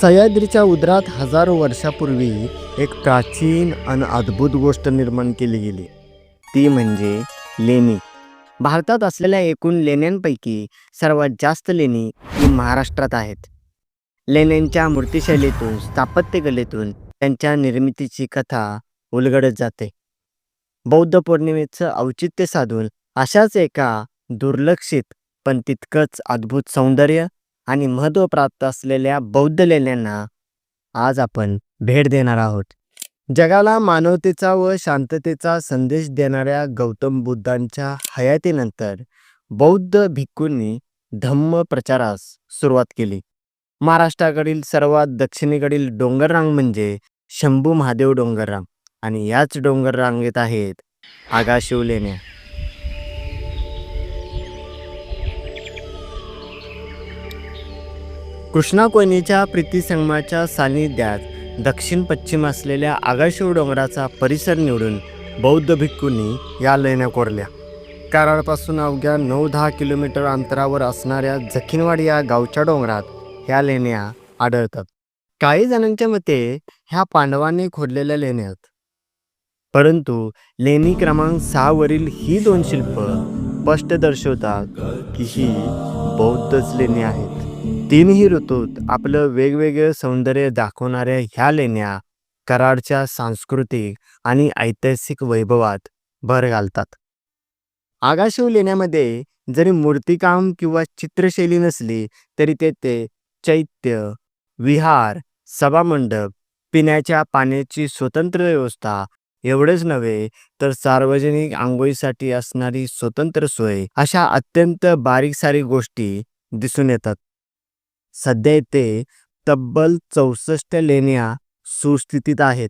सह्याद्रीच्या उदरात हजारो वर्षापूर्वी एक प्राचीन आणि अद्भुत गोष्ट निर्माण केली गेली. ती म्हणजे लेणी. भारतात असलेल्या एकूण लेण्यांपैकी सर्वात जास्त लेणी ही महाराष्ट्रात आहेत. लेण्यांच्या मूर्तिशैलीतून स्थापत्यकलेतून त्यांच्या निर्मितीची कथा उलगडत जाते. बौद्ध पौर्णिमेचं औचित्य साधून अशाच एका दुर्लक्षित पण तितकंच अद्भुत सौंदर्य आणि महत्त्व प्राप्त असलेल्या बौद्ध लेण्यांना आज आपण भेट देणार आहोत. जगाला मानवतेचा व शांततेचा संदेश देणाऱ्या गौतम बुद्धांच्या हयातीनंतर बौद्ध भिक्खूंनी धम्म प्रचारास सुरुवात केली. महाराष्ट्राकडील सर्वात दक्षिणेकडील डोंगररांग म्हणजे शंभू महादेव डोंगररांग आणि याच डोंगर रांगेत आहेत आगाशिव लेण्या कृष्णा कोयनेच्या प्रीतीसंगमाच्या सानिध्यात दक्षिण पश्चिम असलेल्या आगाशिव डोंगराचा परिसर निवडून बौद्ध भिक्खूंनी या लेण्या कोरल्या. कराडपासून अवघ्या नऊ दहा किलोमीटर अंतरावर असणाऱ्या जखिनवाड या गावच्या डोंगरात ह्या लेण्या आढळतात. काही जणांच्या मते ह्या पांडवांनी खोदलेल्या लेण्या आहेत. परंतु लेणी क्रमांक सहावरील ही दोन शिल्प स्पष्ट दर्शवतात की ही बौद्धच लेणी आहेत. तीनही ऋतूत आपलं वेगवेगळं सौंदर्य दाखवणाऱ्या ह्या लेण्या कराडच्या सांस्कृतिक आणि ऐतिहासिक वैभवात भर घालतात. आगाशिव लेण्यामध्ये जरी मूर्तिकाम किंवा चित्रशैली नसली तरी तेथे चैत्य विहार सभामंडप पिण्याच्या पाण्याची स्वतंत्र व्यवस्था एवढेच नव्हे तर सार्वजनिक आंघोळीसाठी असणारी स्वतंत्र सोय अशा अत्यंत बारीक सारीक गोष्टी दिसून येतात. सध्या येथे तब्बल चौसष्ट लेण्या सुस्थितीत आहेत.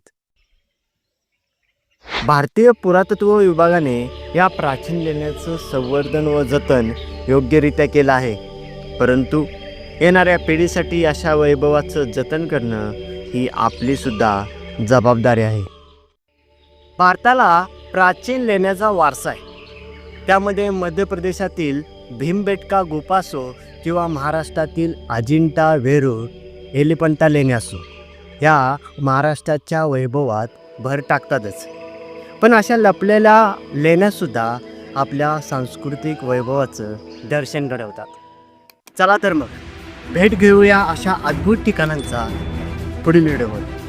भारतीय पुरातत्व विभागाने या प्राचीन लेण्याचं संवर्धन व जतन योग्यरित्या केलं आहे. परंतु येणाऱ्या पिढीसाठी अशा वैभवाचं जतन करणं ही आपलीसुद्धा जबाबदारी आहे. भारताला प्राचीन लेण्याचा वारसा आहे. त्यामध्ये मध्य प्रदेशातील भीमबेटका गुफा असो किंवा महाराष्ट्रातील अजिंठा वेरूळ एलिफंटा लेणी असो ह्या महाराष्ट्राच्या वैभवात भर टाकतातच. पण अशा लपलेल्या लेण्यासुद्धा आपल्या सांस्कृतिक वैभवाचं दर्शन घडवतात. चला तर मग भेट घेऊया अशा अद्भुत ठिकाणांचा पुढील व्हिडिओमध्ये.